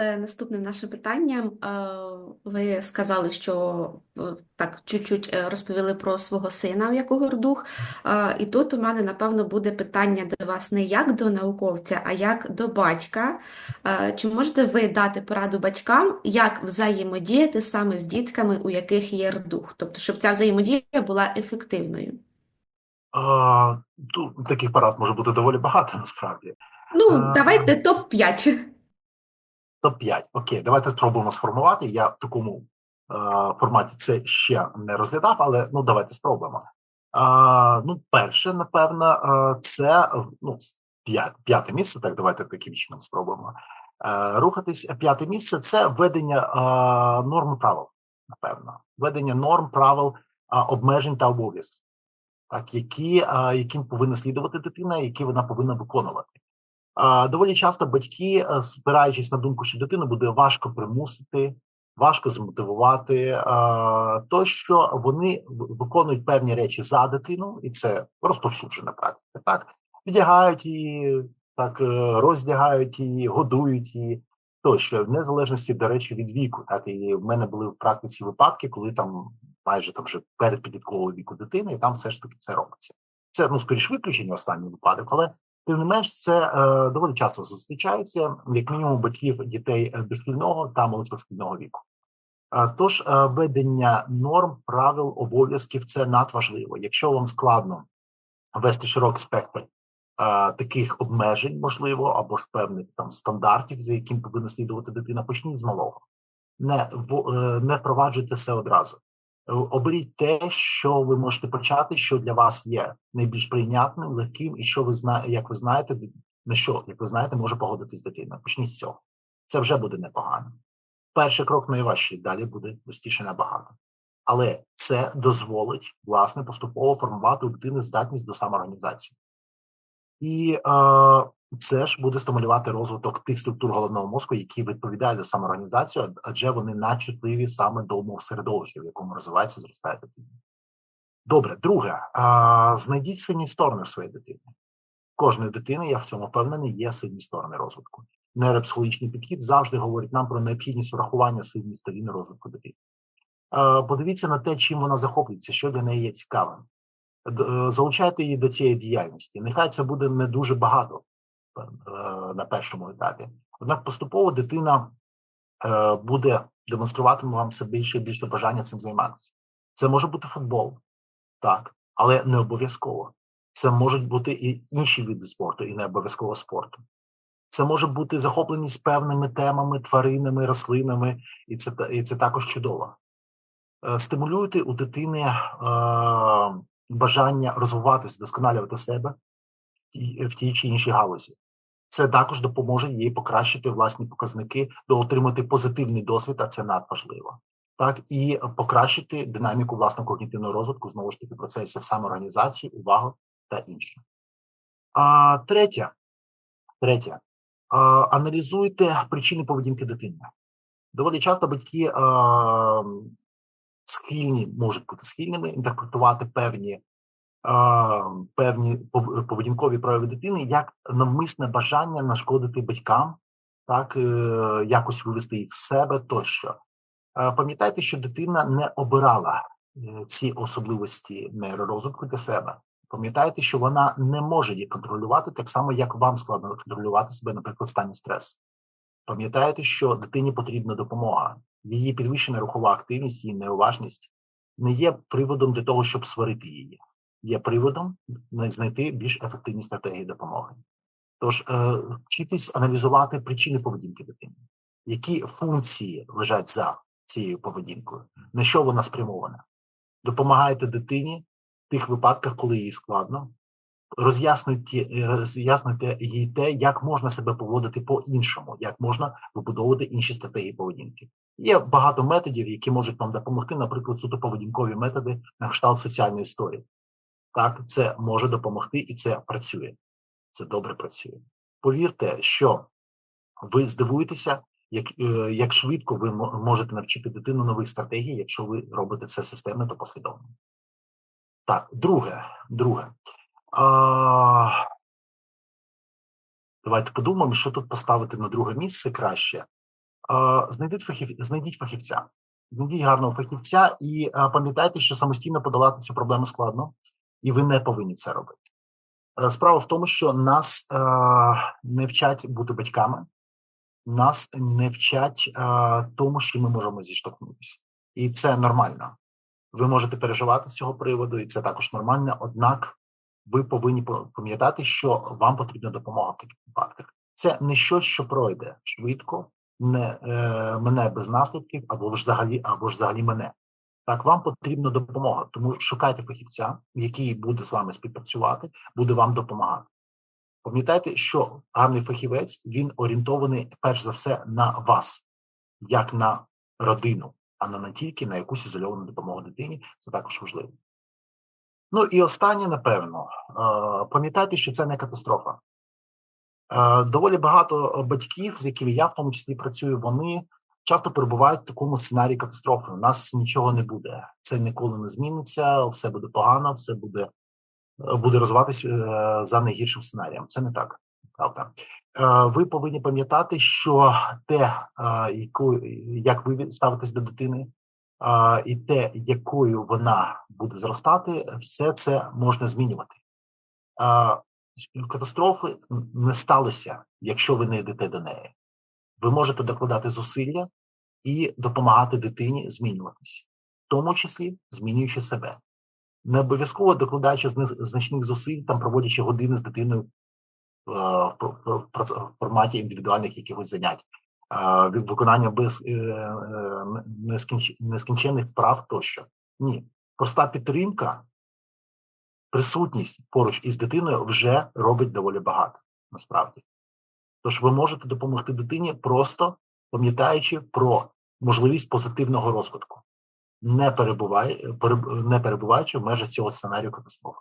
Е, Наступним нашим питанням е, ви сказали, що е, так чуть-чуть розповіли про свого сина, у якого дух. І тут у мене, напевно, буде питання до вас не як до науковця, а як до батька. Чи можете ви дати пораду батькам, як взаємодіяти саме з дітками, у яких є рдух? Тобто, щоб ця взаємодія була ефективною? А, тут таких парад може бути доволі багато насправді. Ну, давайте топ-5. Топ-5. Окей, давайте спробуємо сформувати. Я в такому е, форматі це ще не розглядав, але ну давайте спробуємо. А, ну, перше, напевно, е, це е, ну, п'яте місце. Так, давайте таким чином спробуємо. Е, рухатись. П'яте місце це введення е, норм правил, напевно. Введення норм, правил, е, обмежень та обов'язків, так, які, е, яким повинна слідувати дитина, які вона повинна виконувати. Доволі часто батьки, е, спираючись на думку, що дитину буде важко примусити, важко змотивувати, то що вони виконують певні речі за дитину, і це розповсюджена практика. Так вдягають її, так е, роздягають її, годують її. Тощо, в незалежності, до речі, від віку. Так і в мене були в практиці випадки, коли там майже там вже перед підліткового віку дитини, і там все ж таки це робиться. Це ну скоріш виключення останній випадок, але Тим не менш, це е, доволі часто зустрічається, як мінімум, батьків дітей е, дошкільного та молодшошкільного віку. Е, Тож е, ведення норм, правил, обов'язків це надважливо. Якщо вам складно ввести широкий спектр е, таких обмежень, можливо, або ж певних там стандартів, за яким повинна слідувати дитина, почніть з малого. Не, в- е, не впроваджуйте все одразу. Е, Оберіть те, що ви можете почати, що для вас є найбільш прийнятним, легким, і що ви знаєте, як ви знаєте, на що, як ви знаєте, може погодитись дитина. Почніть з цього. Це вже буде непогано. Перший крок найважчий, далі буде простіше набагато. Але це дозволить, власне, поступово формувати у дитини здатність до самоорганізації. І е, це ж буде стимулювати розвиток тих структур головного мозку, які відповідають за самоорганізацію, адже вони начутливі саме до умов середовища, в якому розвивається зростає дитина. Добре, друге, а, знайдіть сильні сторони в своїй дитині. Кожної дитини, я в цьому впевнений, є сильні сторони розвитку. Нейропсихологічний підхід завжди говорить нам про необхідність врахування сильних сторін розвитку дитини. Подивіться на те, чим вона захоплюється, що для неї є цікавим. Залучайте її до цієї діяльності. Нехай це буде не дуже багато на першому етапі. Однак поступово дитина е, буде демонструватиме вам все більше і більше бажання цим займатися. Це може бути футбол, так, але не обов'язково. Це можуть бути і інші види спорту, і не обов'язково спорту. Це може бути захопленість певними темами, тваринами, рослинами, і це, і це також чудово. Е, Стимулюйте у дитини е, бажання розвиватися, досконалювати себе в тій чи іншій галузі. Це також допоможе їй покращити власні показники, до отримати позитивний досвід, а це надважливо. Так і покращити динаміку власного когнітивного розвитку, знову ж таки, процесів самоорганізації, уваги та інше. А третє, третє, а, аналізуйте причини поведінки дитини. Доволі часто батьки а, схильні, можуть бути схильними інтерпретувати певні, певні пов- поведінкові прояви дитини як навмисне бажання нашкодити батькам, так, е, якось вивести їх з себе тощо. Пам'ятайте, що дитина не обирала е, ці особливості нейророзвитку для себе. Пам'ятайте, що вона не може їх контролювати так само, як вам складно контролювати себе, наприклад, в стані стресу. Пам'ятайте, що дитині потрібна допомога. Її підвищена рухова активність, її неуважність не є приводом для того, щоб сварити її. Є приводом знайти більш ефективні стратегії допомоги. Тож е, вчитись аналізувати причини поведінки дитини, які функції лежать за цією поведінкою, на що вона спрямована. Допомагайте дитині в тих випадках, коли їй складно, роз'яснюйте, роз'яснюйте їй те, як можна себе поводити по-іншому, як можна вибудовувати інші стратегії поведінки. Є багато методів, які можуть вам допомогти, наприклад, суто поведінкові методи на кшталт соціальної історії. Так, це може допомогти і це працює. Це добре працює. Повірте, що ви здивуєтеся, як, е, як швидко ви мо- можете навчити дитину нових стратегій, якщо ви робите це системно та послідовно. Так, друге, друге. А, давайте подумаємо, що тут поставити на друге місце краще. Е, Знайдіть фахів... знайдіть фахівця, знайдіть гарного фахівця і пам'ятайте, що самостійно подолати цю проблему складно, і ви не повинні це робити. Е, Справа в тому, що нас е, не вчать бути батьками, нас не вчать е, тому, що ми можемо зіштовхнутися. І це нормально. Ви можете переживати з цього приводу, і це також нормально. Однак ви повинні по- пам'ятати, що вам потрібна допомога в таких випадках. Це не щось, що пройде швидко, не е, мене без наслідків, або ж взагалі, або ж взагалі мене. Так, вам потрібна допомога, тому шукайте фахівця, який буде з вами співпрацювати, буде вам допомагати. Пам'ятайте, що гарний фахівець він орієнтований перш за все на вас, як на родину, а не на тільки на якусь ізольовану допомогу дитині. Це також важливо. Ну і останнє, напевно, е, пам'ятайте, що це не катастрофа. Е, Доволі багато батьків, з якими я в тому числі працюю, вони часто перебувають в такому сценарії катастрофи. У нас нічого не буде. Це ніколи не зміниться, все буде погано, все буде, буде розвиватися е, за найгіршим сценарієм. Це не так, правда. Е, Ви повинні пам'ятати, що те, е, яку, як ви ставитесь до дитини, і те, якою вона буде зростати, все це можна змінювати. Катастрофи не сталося, якщо ви не йдете до неї. Ви можете докладати зусилля і допомагати дитині змінюватись, в тому числі змінюючи себе. Не обов'язково докладаючи значних зусиль, там проводячи години з дитиною е, в, форматі індивідуальних якихось занять, від виконання без е, е, нескінченних вправ тощо. Ні, проста підтримка, присутність поруч із дитиною вже робить доволі багато насправді. Тож ви можете допомогти дитині просто пам'ятаючи про можливість позитивного розвитку, не, перебувай, переб- не перебуваючи в межах цього сценарію катастрофи.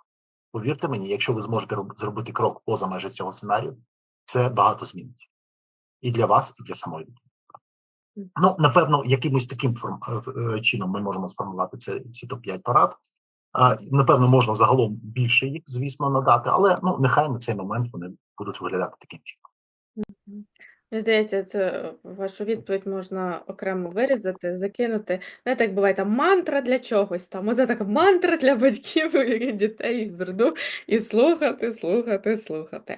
Повірте мені, якщо ви зможете зробити крок поза межі цього сценарію, це багато змінить і для вас, і для самої дитини. Ну, напевно, якимось таким форм, е, е, чином ми можемо сформувати це, ці топ-5 порад. А, Напевно, можна загалом більше їх, звісно, надати, але ну, нехай на цей момент вони будуть виглядати таким чином. Мені здається, це вашу відповідь можна окремо вирізати, закинути. Знаєте, як буває там мантра для чогось, там оце така мантра для батьків і дітей з роду, і слухати, слухати, слухати.